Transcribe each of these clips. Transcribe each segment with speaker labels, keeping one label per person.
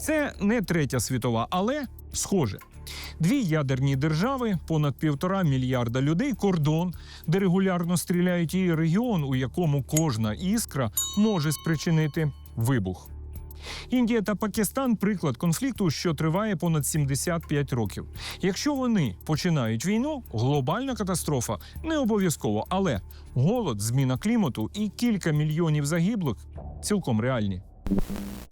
Speaker 1: Це не третя світова, але схоже. Дві ядерні держави, понад півтора мільярда людей, кордон, де регулярно стріляють, і регіон, у якому кожна іскра може спричинити вибух. Індія та Пакистан приклад конфлікту, що триває понад 75 років. Якщо вони починають війну, глобальна катастрофа не обов'язково, але голод, зміна клімату і кілька мільйонів загиблих цілком реальні.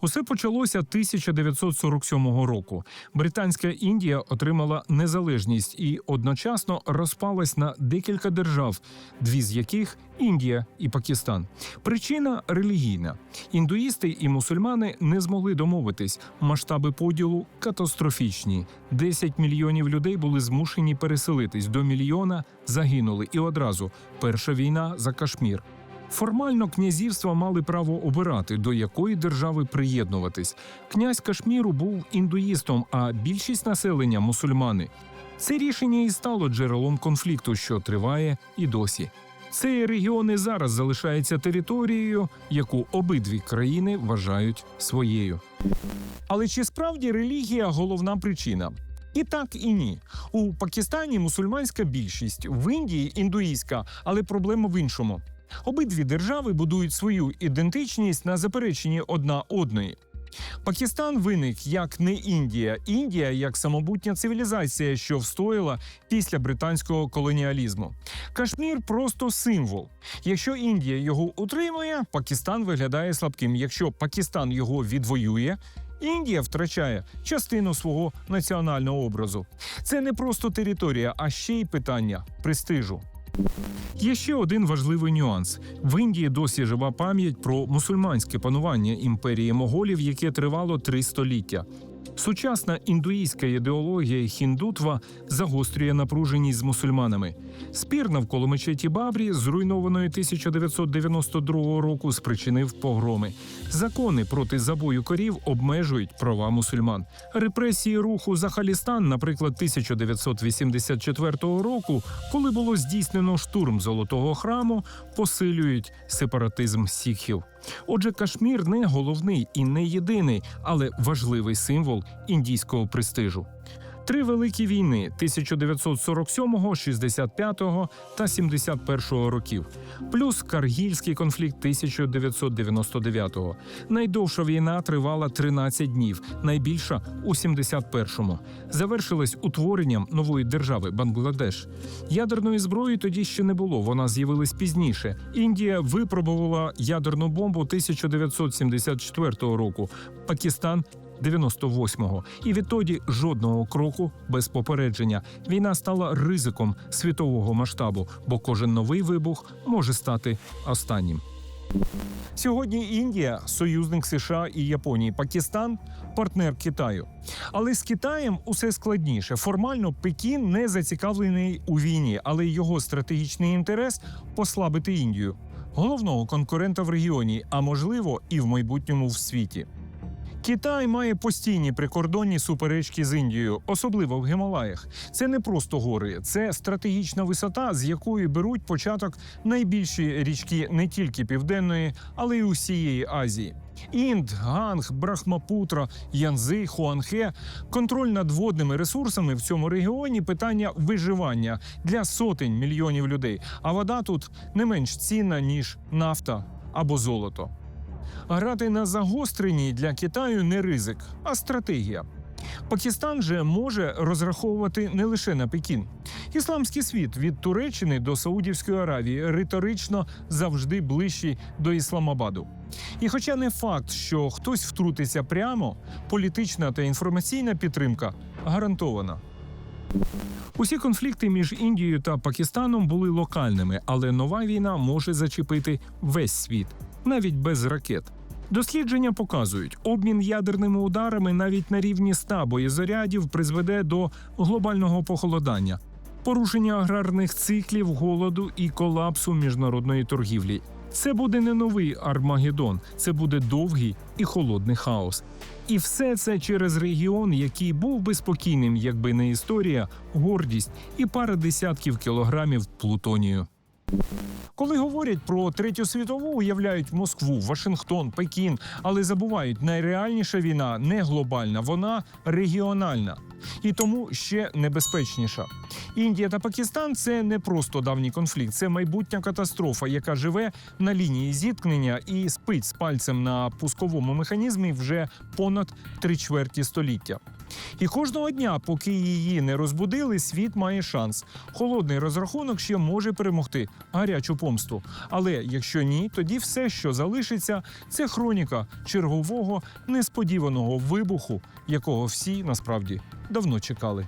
Speaker 1: Усе почалося 1947 року. Британська Індія отримала незалежність і одночасно розпалась на декілька держав, дві з яких Індія і Пакистан. Причина релігійна. Індуїсти і мусульмани не змогли домовитись. Масштаби поділу катастрофічні. 10 мільйонів людей були змушені переселитись. До мільйона загинули. І одразу перша війна за Кашмір. Формально князівства мали право обирати, до якої держави приєднуватись. Князь Кашміру був індуїстом, а більшість населення мусульмани. Це рішення і стало джерелом конфлікту, що триває і досі. Цей регіон і зараз залишається територією, яку обидві країни вважають своєю. Але чи справді релігія головна причина? І так, і ні. У Пакистані мусульманська більшість, в Індії індуїстська, але проблема в іншому. Обидві держави будують свою ідентичність на запереченні одна одної. Пакистан виник як не Індія, Індія як самобутня цивілізація, що встояла після британського колоніалізму. Кашмір просто символ. Якщо Індія його утримує, Пакистан виглядає слабким. Якщо Пакистан його відвоює. Індія втрачає частину свого національного образу. Це не просто територія, а ще й питання престижу. Є ще один важливий нюанс: в Індії досі жива пам'ять про мусульманське панування імперії моголів, яке тривало три століття. Сучасна індуїстська ідеологія хіндутва загострює напруженість з мусульманами. Спір навколо мечеті Бабрі, зруйнованої 1992 року, спричинив погроми. Закони проти забою корів обмежують права мусульман. Репресії руху за Халістан, наприклад, 1984 року, коли було здійснено штурм золотого храму, посилюють сепаратизм сікхів. Отже, Кашмір не головний і не єдиний, але важливий символ індійського престижу. Три великі війни 1947, 65 та 71 років, плюс Каргільський конфлікт 1999. Найдовша війна тривала 13 днів, найбільша у 71-му. Завершилась утворенням нової держави Бангладеш. Ядерної зброї тоді ще не було. Вона з'явилась пізніше. Індія випробувала ядерну бомбу 1974 року. Пакистан 98-го. І відтоді жодного кроку без попередження. Війна стала ризиком світового масштабу, бо кожен новий вибух може стати останнім. Сьогодні Індія союзник США і Японії, Пакистан партнер Китаю. Але з Китаєм усе складніше. Формально Пекін не зацікавлений у війні, але його стратегічний інтерес послабити Індію, головного конкурента в регіоні, а можливо і в майбутньому в світі. Китай має постійні прикордонні суперечки з Індією, особливо в Гімалаях. Це не просто гори, це стратегічна висота, з якої беруть початок найбільші річки не тільки південної, але й усієї Азії. Інд, Ганг, Брахмапутра, Янзи, Хуанхе. Контроль над водними ресурсами в цьому регіоні питання виживання для сотень мільйонів людей. А вода тут не менш цінна ніж нафта або золото. Грати на загостренні для Китаю не ризик, а стратегія. Пакистан же може розраховувати не лише на Пекін. Ісламський світ від Туреччини до Саудівської Аравії риторично завжди ближчий до Ісламабаду. І хоча не факт, що хтось втрутиться прямо, політична та інформаційна підтримка гарантована. Усі конфлікти між Індією та Пакистаном були локальними, але нова війна може зачепити весь світ, навіть без ракет. Дослідження показують, обмін ядерними ударами навіть на рівні 100 боєзарядів призведе до глобального похолодання, порушення аграрних циклів, голоду і колапсу міжнародної торгівлі. Це буде не новий Армагеддон, це буде довгий і холодний хаос. І все це через регіон, який був би спокійним, якби не історія, гордість і пара десятків кілограмів плутонію. Коли говорять про третю світову, уявляють Москву, Вашингтон, Пекін, але забувають, найреальніша війна не глобальна, вона регіональна і тому ще небезпечніша. Індія та Пакистан це не просто давній конфлікт, це майбутня катастрофа, яка живе на лінії зіткнення і спить з пальцем на пусковому механізмі вже понад три чверті століття. І кожного дня, поки її не розбудили, світ має шанс. Холодний розрахунок ще може перемогти гарячу помсту. Але якщо ні, тоді все, що залишиться, це хроніка чергового несподіваного вибуху, якого всі насправді давно чекали.